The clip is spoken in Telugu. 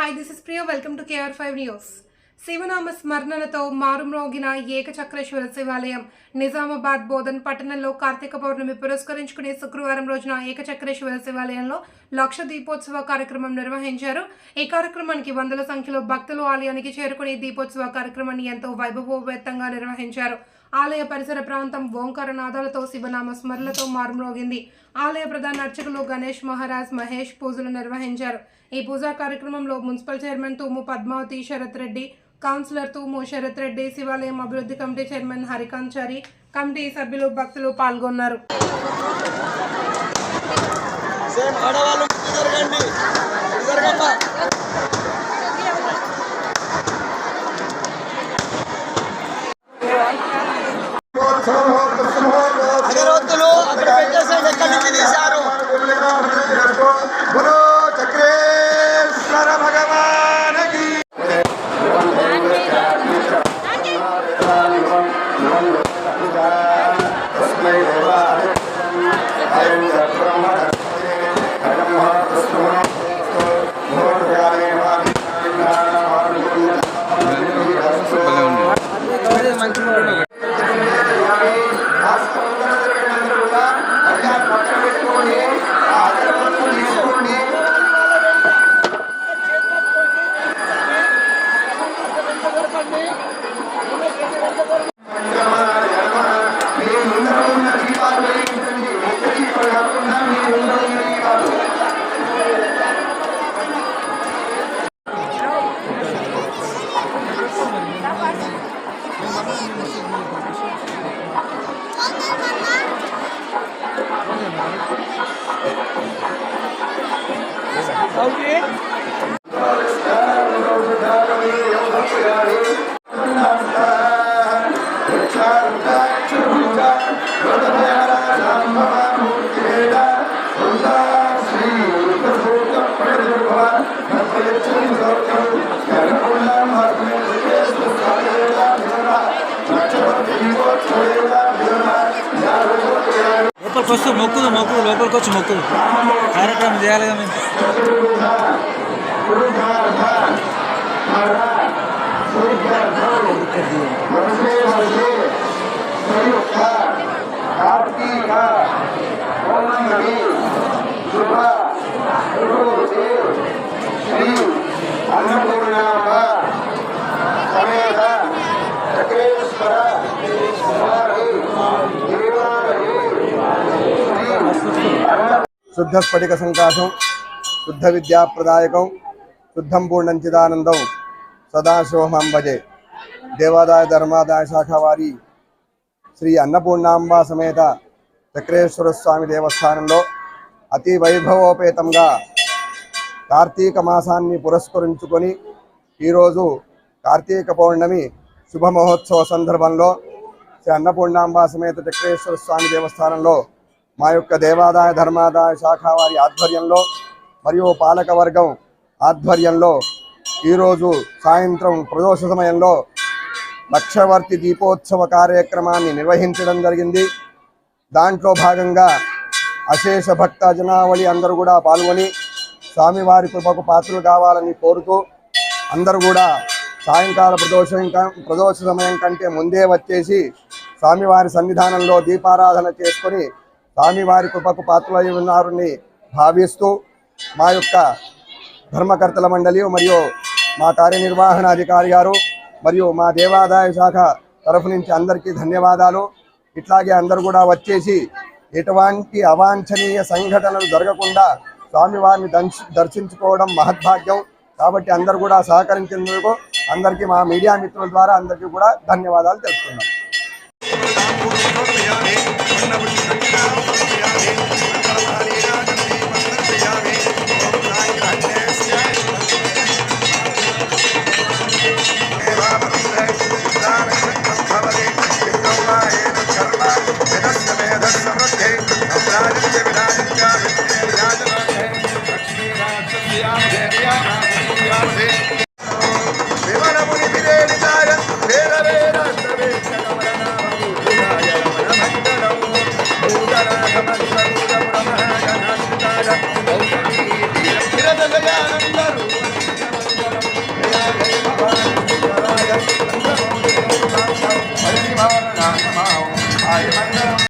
Hi this is Priya welcome to KR five news శివనామ స్మరణలతో మారుమ్రోగిన ఏకచక్రేశ్వర శివాలయం నిజామాబాద్ బోధన్ పట్టణంలో కార్తీక పౌర్ణమి పురస్కరించుకునే శుక్రవారం రోజున ఏకచక్రేశ్వర శివాలయంలో లక్ష దీపోత్సవ కార్యక్రమం నిర్వహించారు. ఈ కార్యక్రమానికి వందల సంఖ్యలో భక్తులు ఆలయానికి చేరుకుని దీపోత్సవ కార్యక్రమాన్ని ఎంతో వైభవోపేతంగా నిర్వహించారు. ఆలయ పరిసర ప్రాంతం ఓంకార నాదాలతో శివనామ స్మరణలతో మారుమ్రోగింది ఆలయ ప్రధాన అర్చకులు గణేష్ మహారాజ్ మహేష్ పూజలు నిర్వహించారు. ఈ పూజా కార్యక్రమంలో municipal chairman Thumu Padmavathi Sarath Reddy councillor Thumu Sarath Reddy శివాలయం అభివృద్ధి committee chairman Harikanth Chari committee సభ్యులు భక్తులు పాల్గొన్నారు. సేమ్ ఆడవాళ్ళు జరగండి. జరగమ్మా. లోపలికి వస్తూ మొక్కుదు మొక్కుదు లోపలికి వచ్చి మొక్కుదు. కార్యక్రమం చేయాలి కదా మేము. కార్తీక పౌర్ణమి శుభ శ్రీ అన్నపూర్ణాంబ సమేత చక్రేశ్వర వారి దేవాలయే శ్రీ అన్న శుద్ధ స్ఫటిక సంకాశం శుద్ధ విద్యాప్రదాయకం శుద్ధం పూర్ణం చిదానందం. సదాశివమం భజే. దేవాదాయ ధర్మాదాయ శాఖ వారి శ్రీ అన్నపూర్ణాంబ సమేత చక్రేశ్వర స్వామి దేవస్థానంలో అతి వైభవోపేతంగా కార్తీక మాసాన్ని పురస్కరించుకొని ఈరోజు కార్తీక పౌర్ణమి శుభ మహోత్సవ సందర్భంలో శ్రీ అన్నపూర్ణాంబ సమేత చక్రేశ్వర స్వామి దేవస్థానంలో మా యొక్క దేవాదాయ ధర్మాదాయ శాఖ వారి ఆధ్వర్యంలో మరియు పాలక వర్గం ఆధ్వర్యంలో ఈరోజు సాయంత్రం ప్రదోష సమయంలో లక్షవర్తి దీపోత్సవ కార్యక్రమాన్ని నిర్వహించడం జరిగింది. దాంట్లో భాగంగా అశేష భక్త జనావళి అందరూ కూడా పాల్గొని స్వామివారి కృపకు పాత్రలు కావాలని కోరుతూ అందరూ కూడా సాయంకాల ప్రదోషం ప్రదోష సమయం కంటే ముందే వచ్చేసి స్వామివారి సన్నిధానంలో దీపారాధన చేసుకొని స్వామివారి కృపకు పాత్రలై ఉన్నారని భావిస్తూ మా యొక్క ధర్మకర్తల మండలి మరియు మా కార్యనిర్వహణాధికారి గారు మరియు మా దేవాదాయ శాఖ తరఫు నుంచి అందరికీ ధన్యవాదాలు. ఇట్లాగే అందరూ కూడా వచ్చేసి ఎటువంటి అవాంఛనీయ సంఘటనలు జరగకుండా స్వామివారిని దర్శించుకోవడం మహద్భాగ్యం. కాబట్టి అందరూ కూడా సహకరించినందుకు అందరికీ మా మీడియా మిత్రుల ద్వారా అందరికీ కూడా ధన్యవాదాలు తెలుపుతున్నాం.